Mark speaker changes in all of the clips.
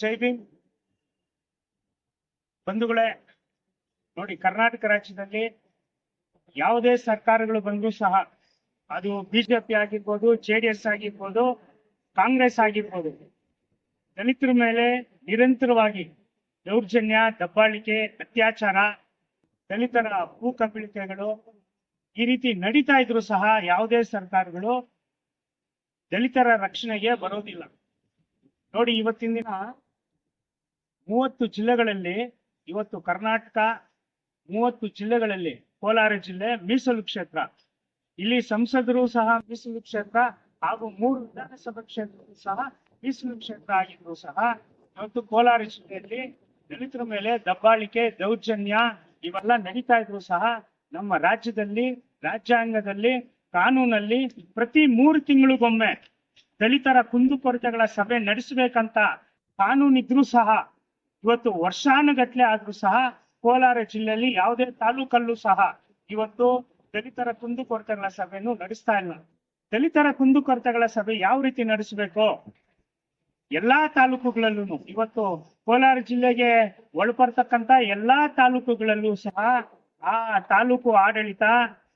Speaker 1: ಜೈ ಬಂಧುಗಳೇ, ನೋಡಿ ಕರ್ನಾಟಕ ರಾಜ್ಯದಲ್ಲಿ ಯಾವುದೇ ಸರ್ಕಾರಗಳು ಬಂದರೂ ಸಹ ಅದು ಬಿಜೆಪಿ ಆಗಿರ್ಬೋದು, ಜೆ ಡಿ ಎಸ್ ಆಗಿರ್ಬೋದು, ಕಾಂಗ್ರೆಸ್ ಆಗಿರ್ಬೋದು, ದಲಿತರ ಮೇಲೆ ನಿರಂತರವಾಗಿ ದೌರ್ಜನ್ಯ, ದಬ್ಬಾಳಿಕೆ, ಅತ್ಯಾಚಾರ, ದಲಿತರ ಭೂ ಕಬಳಿಕೆಗಳು ಈ ರೀತಿ ನಡೀತಾ ಇದ್ರು ಸಹ ಯಾವುದೇ ಸರ್ಕಾರಗಳು ದಲಿತರ ರಕ್ಷಣೆಗೆ ಬರೋದಿಲ್ಲ. ನೋಡಿ ಇವತ್ತಿನ ದಿನ ಮೂವತ್ತು ಜಿಲ್ಲೆಗಳಲ್ಲಿ ಇವತ್ತು ಕರ್ನಾಟಕ, ಮೂವತ್ತು ಜಿಲ್ಲೆಗಳಲ್ಲಿ ಕೋಲಾರ ಜಿಲ್ಲೆ, ಮೀಸಲು ಕ್ಷೇತ್ರ. ಇಲ್ಲಿ ಸಂಸದರು ಸಹ ಮೀಸಲು ಕ್ಷೇತ್ರ ಹಾಗೂ ಮೂರು ವಿಧಾನಸಭಾ ಕ್ಷೇತ್ರಗಳು ಸಹ ಮೀಸಲು ಕ್ಷೇತ್ರ ಆಗಿದ್ರು ಸಹ ಇವತ್ತು ಕೋಲಾರ ಜಿಲ್ಲೆಯಲ್ಲಿ ದಲಿತರ ಮೇಲೆ ದಬ್ಬಾಳಿಕೆ, ದೌರ್ಜನ್ಯ ಇವೆಲ್ಲ ನಡೀತಾ ಇದ್ರು ಸಹ ನಮ್ಮ ರಾಜ್ಯದಲ್ಲಿ, ರಾಜ್ಯಾಂಗದಲ್ಲಿ, ಕಾನೂನಲ್ಲಿ ಪ್ರತಿ ಮೂರು ತಿಂಗಳಿಗೊಮ್ಮೆ ದಲಿತರ ಕುಂದುಕೊರತೆಗಳ ಸಭೆ ನಡೆಸಬೇಕಂತ ಕಾನೂನಿದ್ರೂ ಸಹ ಇವತ್ತು ವರ್ಷಾನುಗಟ್ಲೆ ಆದ್ರೂ ಸಹ ಕೋಲಾರ ಜಿಲ್ಲೆಯಲ್ಲಿ ಯಾವುದೇ ತಾಲೂಕಲ್ಲೂ ಸಹ ಇವತ್ತು ದಲಿತರ ಕುಂದುಕೊರತೆಗಳ ಸಭೆಯನ್ನು ನಡೆಸ್ತಾ ಇಲ್ಲ. ದಲಿತರ ಕುಂದುಕೊರತೆಗಳ ಸಭೆ ಯಾವ ರೀತಿ ನಡೆಸಬೇಕು? ಎಲ್ಲಾ ತಾಲೂಕುಗಳಲ್ಲೂ ಇವತ್ತು ಕೋಲಾರ ಜಿಲ್ಲೆಗೆ ಒಳಪಡ್ತಕ್ಕಂತ ಎಲ್ಲಾ ತಾಲೂಕುಗಳಲ್ಲೂ ಸಹ ಆ ತಾಲೂಕು ಆಡಳಿತ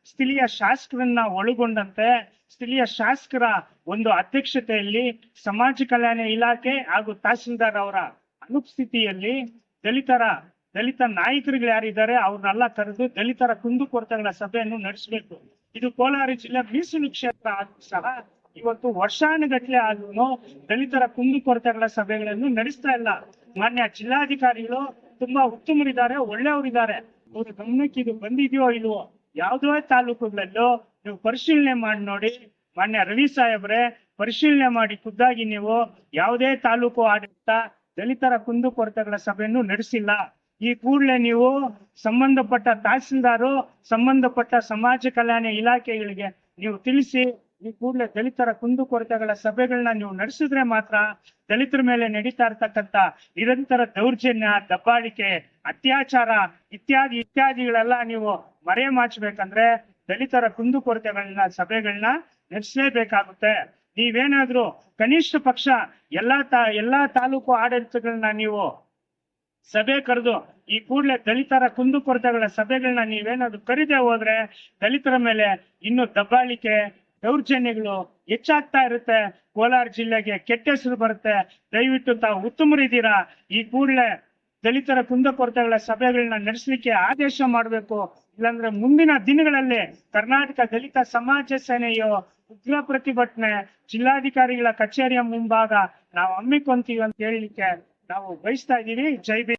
Speaker 1: ಸ್ಥಳೀಯ ಶಾಸಕರನ್ನ ಒಳಗೊಂಡಂತೆ ಸ್ಥಳೀಯ ಶಾಸಕರ ಒಂದು ಅಧ್ಯಕ್ಷತೆಯಲ್ಲಿ ಸಮಾಜ ಕಲ್ಯಾಣ ಇಲಾಖೆ ಹಾಗೂ ತಹಸೀಲ್ದಾರ್ ಅವರ ಅನುಪಸ್ಥಿತಿಯಲ್ಲಿ ದಲಿತರ, ದಲಿತ ನಾಯಕರುಗಳು ಯಾರಿದ್ದಾರೆ, ಅವ್ರನ್ನೆಲ್ಲ ಕರೆದು ದಲಿತರ ಕುಂದುಕೊರತೆಗಳ ಸಭೆಯನ್ನು ನಡೆಸಬೇಕು. ಇದು ಕೋಲಾರ ಜಿಲ್ಲೆ ಮೀಸಲು ಕ್ಷೇತ್ರ ಆದ್ರೂ ಸಹ ಇವತ್ತು ವರ್ಷಾನುಗಟ್ಲೆ ಆದ್ರೂ ದಲಿತರ ಕುಂದುಕೊರತೆಗಳ ಸಭೆಗಳನ್ನು ನಡೆಸ್ತಾ ಇಲ್ಲ. ಮಾನ್ಯ ಜಿಲ್ಲಾಧಿಕಾರಿಗಳು ತುಂಬಾ ಉತ್ತಮರಿದ್ದಾರೆ, ಒಳ್ಳೆಯವರಿದ್ದಾರೆ. ಅವ್ರ ಗಮನಕ್ಕೆ ಇದು ಬಂದಿದೆಯೋ ಇಲ್ವೋ, ಯಾವುದೇ ತಾಲೂಕುಗಳಲ್ಲೂ ನೀವು ಪರಿಶೀಲನೆ ಮಾಡಿ ನೋಡಿ. ಮಾನ್ಯ ರವಿ ಸಾಹೇಬ್ರೆ, ಪರಿಶೀಲನೆ ಮಾಡಿ ಖುದ್ದಾಗಿ ನೀವು ಯಾವುದೇ ತಾಲೂಕು ಆಡಳಿತ ದಲಿತರ ಕುಂದುಕೊರತೆಗಳ ಸಭೆಯನ್ನು ನಡೆಸಿಲ್ಲ. ಈ ಕೂಡಲೇ ನೀವು ಸಂಬಂಧಪಟ್ಟ ತಹಸೀಲ್ದಾರು, ಸಂಬಂಧಪಟ್ಟ ಸಮಾಜ ಕಲ್ಯಾಣ ಇಲಾಖೆಗಳಿಗೆ ನೀವು ತಿಳಿಸಿ, ಈ ಕೂಡಲೇ ದಲಿತರ ಕುಂದುಕೊರತೆಗಳ ಸಭೆಗಳನ್ನ ನೀವು ನಡೆಸಿದ್ರೆ ಮಾತ್ರ ದಲಿತರ ಮೇಲೆ ನಡೀತಾ ಇರ್ತಕ್ಕಂಥ ನಿರಂತರ ದೌರ್ಜನ್ಯ, ದಬ್ಬಾಳಿಕೆ, ಅತ್ಯಾಚಾರ ಇತ್ಯಾದಿ ಇತ್ಯಾದಿಗಳೆಲ್ಲ ನೀವು ಮರೆ ಮಾಚಬೇಕಂದ್ರೆ ದಲಿತರ ಕುಂದುಕೊರತೆಗಳನ್ನ ಸಭೆಗಳನ್ನ ನಡೆಸಲೇಬೇಕಾಗುತ್ತೆ. ನೀವೇನಾದ್ರೂ ಕನಿಷ್ಠ ಪಕ್ಷ ಎಲ್ಲಾ ತಾ, ಎಲ್ಲಾ ತಾಲೂಕು ಆಡಳಿತಗಳನ್ನ ನೀವು ಸಭೆ ಕರೆದು ಈ ಕೂಡಲೇ ದಲಿತರ ಕುಂದುಕೊರತೆಗಳ ಸಭೆಗಳನ್ನ ನೀವೇನಾದ್ರು ಕರೀದೆ ಹೋದ್ರೆ ದಲಿತರ ಮೇಲೆ ಇನ್ನು ದಬ್ಬಾಳಿಕೆ, ದೌರ್ಜನ್ಯಗಳು ಹೆಚ್ಚಾಗ್ತಾ ಇರುತ್ತೆ. ಕೋಲಾರ ಜಿಲ್ಲೆಗೆ ಕೆಟ್ಟ ಹೆಸರು ಬರುತ್ತೆ. ದಯವಿಟ್ಟು ತಾವು ಉತ್ತಮರಿದ್ದೀರಾ ಈ ಕೂಡಲೇ ದಲಿತರ ಕುಂದುಕೊರತೆಗಳ ಸಭೆಗಳನ್ನ ನಡೆಸಲಿಕ್ಕೆ ಆದೇಶ ಮಾಡಬೇಕು. ಇಲ್ಲಾಂದ್ರೆ ಮುಂದಿನ ದಿನಗಳಲ್ಲಿ ಕರ್ನಾಟಕ ದಲಿತ ಸಮಾಜ ಸೇನೆಯು ಉಗ್ರ ಪ್ರತಿಭಟನೆ ಜಿಲ್ಲಾಧಿಕಾರಿಗಳ ಕಚೇರಿಯ ಮುಂಭಾಗ ನಾವು ಹಮ್ಮಿಕೊಂತೀವಿ ಅಂತ ಹೇಳಲಿಕ್ಕೆ ನಾವು ಬಯಸ್ತಾ ಇದ್ದೀವಿ. ಜೈ ಬಿ